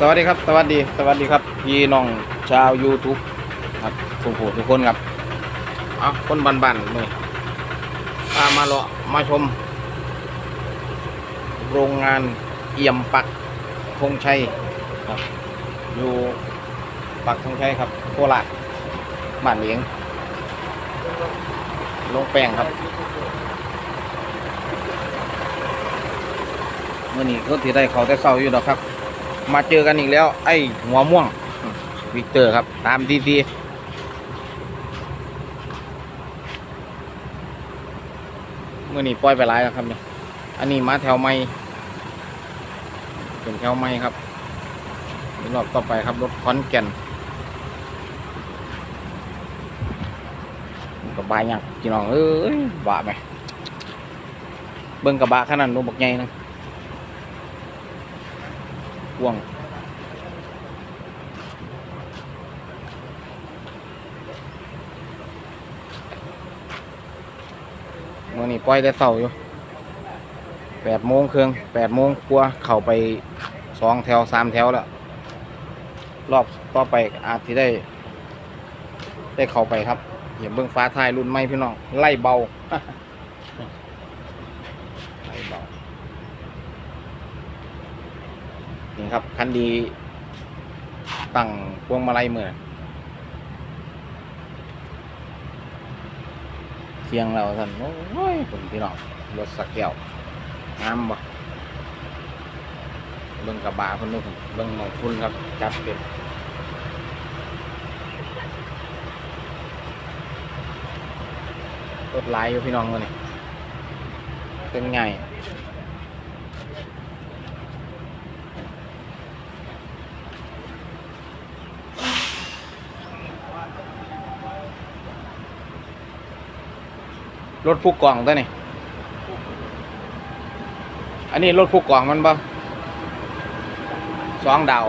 สวัสดีครับ สวัสดี สวัสดีครับ พี่น้องชาว YouTube ครับทุกผู้ทุกคนครับเอาคนบันๆเลยพามาเลาะมาชม โรงงานเอี่ยมปักธงชัยครับ อยู่ปักธงชัยครับโคราชบ้านเลียงลงแป้งครับเมื่อนี้ก็ที่ได้เขาแต่เศร้าอยู่ดอกครับ มาเจอกันอีกแล้ว ไอ้หัวม่วงวิกเตอร์ครับ ตามทีทีเมื่อนี้ปล่อยไปหลายแล้วครับเนี่ย อันนี้มาแถวไม่เป็นแถวไม่ครับรอบต่อไปครับรถคอนแก่นกระบะยังพี่น้องเอ้ยบะไหมเบิ่งกระบะขนาดนู้นบักใหญ่นะ กวงมื่อนี้ปล่อยแต่เสาอยู่แปดโมงเครื่องแปดโมงกลัวเข้าไปสองแถวสามแถวแล้วรอบต่อไปอาจที่ได้ ได้เข้าไปครับ อย่าเบิ่งฟ้าทายรุ่นใหม่พี่น้อง ไล่เบา ไล่เบา นี่ ครับ คันดีตั้งพวงมาลัยมือเทียงแล้วท่านโอ้ยผมพี่น้องรถสักแก้วงามบ่เบิ่งกระบะคนนู้นเบิ่งหมองคุณครับ จัดเต็มรถหลายอยู่พี่น้องเลยนี่เป็นไง รถผู้กองตัวนี้ อันนี้รถผู้กองมันบ่สองดาว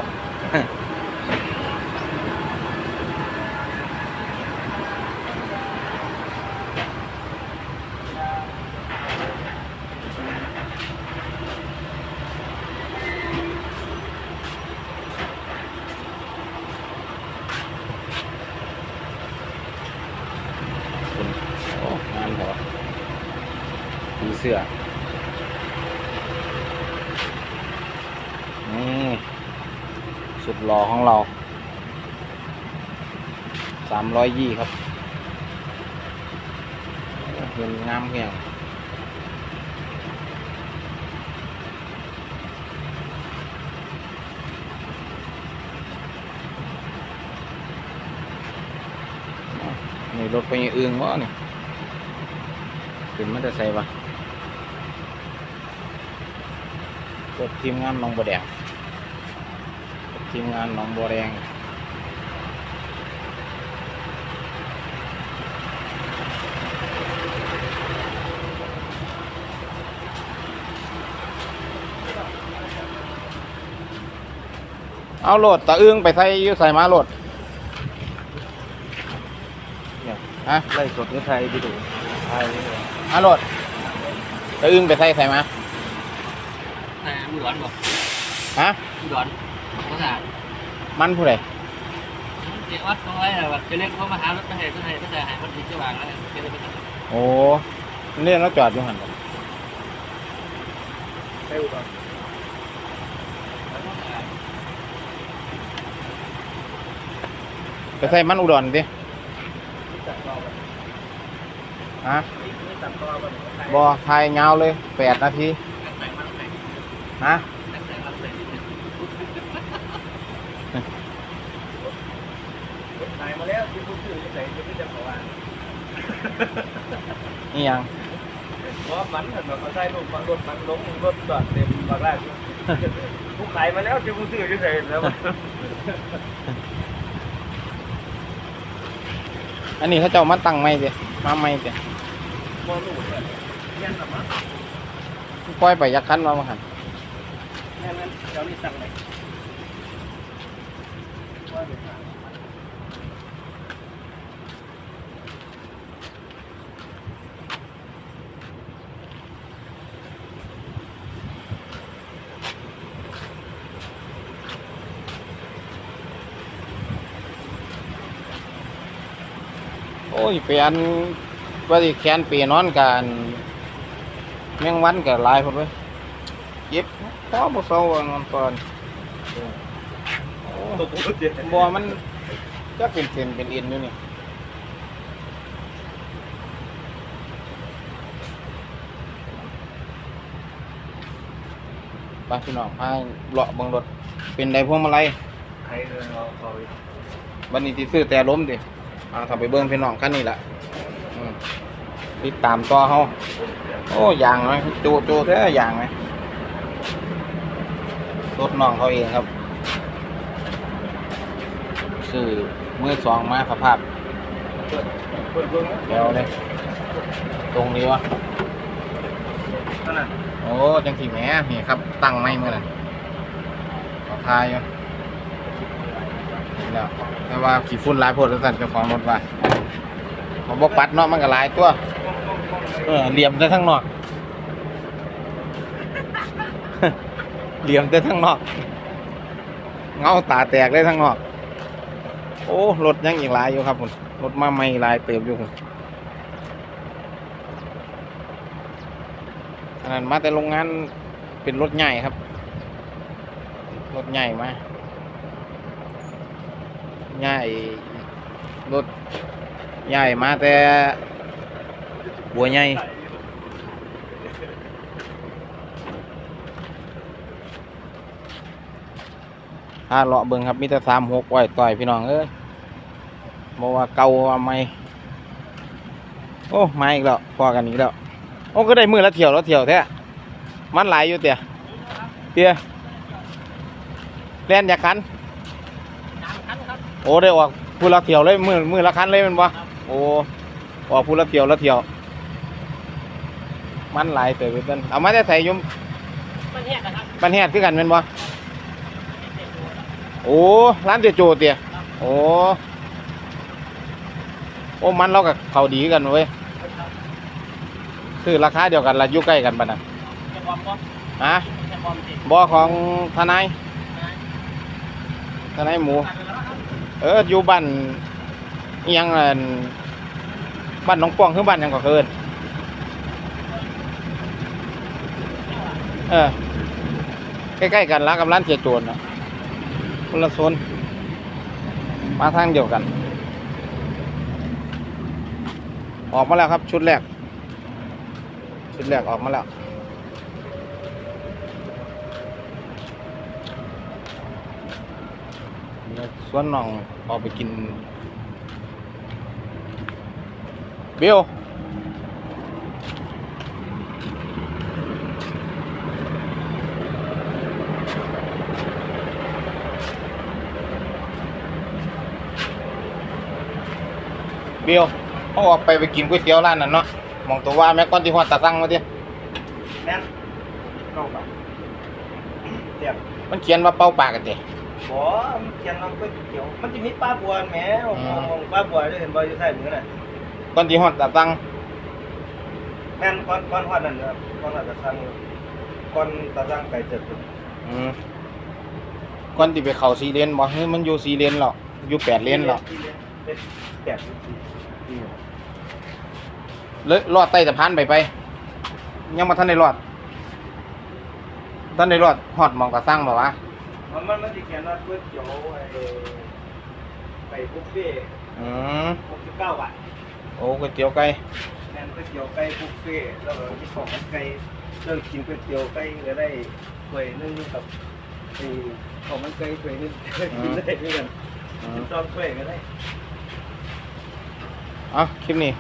คุณโอ้งามเหรอมีเสื้อนี่สุดหล่อของเราสามร้อยยี่ครับเงินงามเพียงนี่รถไปยังอื่นวะนี่ขึ้นมันจะใส่ปะ รถทีมงานหนองบัวแดงรถทีมงานหนองบัวแดงเอาโหลดตะอึ้งไปใส่อยูใส่มาโหลดเนี่ยฮะไล่สดในไทยไปดูไทยนี่เหรอเอาโหลดตะอึ้งไปใส่ใส่มา แต่มือร้อนบอกฮะมือร้อนภาษามันผู้ใดเจ้าวัดตรงไรอะแบบจะเรียกว่ามาหารถไปให้ก็ให้ก็จะหายมันดีเจ้าวางแล้วจะได้ไปทำโอ้เนี่ยเราจอดอยู่หันบ่ไปดูก่อนไปใส่มันอุดรดินี่ตัดต่อไปฮะนี่นี่ตัดต่อไปบอทายยาวเลยแปดนาทีแต่งมันแต่ง ฮะแต่งมันแต่งถ่ายมาแล้วที่พูดชื่อที่ไหนที่ไม่จะขอว่านี่ยังเพราะมันหันมาเขาใช้รถมันรถมันล้มรถจอดเต็มปากแรกผู้ขายมาแล้วที่พูดชื่อที่ไหนแล้วอันนี้เขาเจ้ามาตั้งไม่ดิมาไม่ดิมองหนูเลยแย่งกับมันปล่อยไปยักคันมามา งั้นงั้นเดี๋ยวนี้สั่งเลยว่าเดี๋ยวหาโอ้ยเปลี่ยนว่าดิแขนเปียนนอนกันแม่งวันกับลายผมเลย เย็บพอบ่เซาอะนอนก่อนโอ้ตัวกูเจ็บบ่มันจักเป็นเส้นเป็นเอ็นอยู่นี่ไปพี่น้องพาเลาะเบิ่งรถเป็นไดพวงมาลัยใครเลยเอาเขาอีกวันนี้ที่ซื้อแต่ล้มดิอ่าถ้าไปเบิ้งพี่น้องคันนี้แหละอืมติดตามต่อเขาโอ้ยางไหมโจโจแท้ยางไหม รถน้องเขาเองครับซื้อมือสองมาสภาพเปิดเปิดเบิ้วเลยตรงนี้วะนั่นโอ้จังสีแหมนี่ครับ ตั้งไม่เมื่อนั้นขอทายอยู่แล้วแต่ว่าขี่ฝุ่นลายโพดแล้วสั่นเจ้าของรถว่าเขาบอกปัดเนาะมันก็ลายตัว เออเหลี่ยมแต่ทั้งนอก เหลี่ยมแต่ทั้งนอก เงาตาแตกเลยทั้งนอก โอ้รถยังอีกหลายอยู่ครับผมรถมาใหม่หลายเติบอยู่ผมอันนั้นมาแต่โรงงานเป็นรถใหญ่ครับ รถใหญ่มาใหญ่รถใหญ่มาแต่บัวใหญ่ ถ้าเลาะเบิ่งครับมีแต่สามหกไว้ต่อยพี่น้องเอ้ยบอกว่าเก่าว่าไม่โอ้มาอีกแล้วพอกันอีกแล้วโอ้ก็ได้มือละเที่ยวละเที่ยวแท้มันหลายอยู่เตี่ยเตี่ยเล่นอยากคันสามคันครับโอ้ได้ออกพูละเที่ยวเลยมือมือละคันเลยแมันบ่โอ้ออกพูละเที่ยวละเที่ยว มันหลายเติบอยู่เต้นเอามาได้ใส่อยุ่มมันแยกกันครับมันแฮดคือกันแม่นบ่ โอ้ร้านเตียโจเตี่ยโอ้โอ้มันเรากับเขาดีกันเว้ยคือราคาเดียวกันละอยู่ใกล้กันปะนะจะความก็ฮะจะความสิบ่ของทนายทนายหมู เอออยู่บ้านอิหยังอั่นบ้านหนองป้องคือบ้านหยังก็เคินเออใกล้ๆกันละกับร้านเจียโจรนะ คนละโซนมาทางเดียวกัน ออกมาแล้วครับชุดแรก ชุดแรกออกมาแล้วส่วนน้องออกไปกินเบล เบลเขาออกไปไปกินก๋วยเตี๋ยวร้านนั้นเนาะมองตัวว่าแม่ก้อนที่หัวตาตั้งมาดิแน่นเข้าไปเจ็บมันเขียนว่าเป้าปากกันเตะบ่มันเขียนว่าก๋วยเตี๋ยว มันจะมีป้าบัวแหมมองมองป้าบัวได้เห็นบ่อยู่ใส่มือน่ะก้อนที่หัวตาตั้งแม่นก้อนก้อนฮอดนั่นนะครับก้อนอาจจะสั่งก้อนตะสั่งไก่เจ็ดตัวอืมก้อนที่ไปเขาสีเลนบ่เฮ้ยมันอยู่สีเลนหรอกอยู่แปดเลนหรอกเป็นแปดสี่สี่ เลยรอดใต้สะพานไปไป ยังมาท่านได้รอดท่านได้รอดหอดหมองกระสร้างบ่วะมันมันมันจะเขียนว่าก๋วยเตี๋ยวไอ้ไก่บุฟเฟ่ต์อืมหกสิบเก้าบาทโอ้ก๋วยเตี๋ยวไก่แม่นก๋วยเตี๋ยวไก่บุฟเฟ่ต์แล้วก็มีของมันไก่เลิกกินก๋วยเตี๋ยวไก่ก็ได้ถ้วยหนึงกับไอ้ของมันไก่ถ้วยหนึงกินได้ด้วยกันอืมกินต้องถ้วยก็ได้ เอาคลิปนี้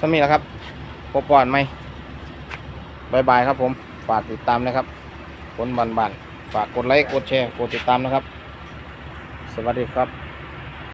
สมีแล้วครับพบก่อนไหมบายบายครับผม ฝากติดตามนะครับคนบันบันฝากกดไลค์ กดแชร์ กดติดตามนะครับ สวัสดีครับ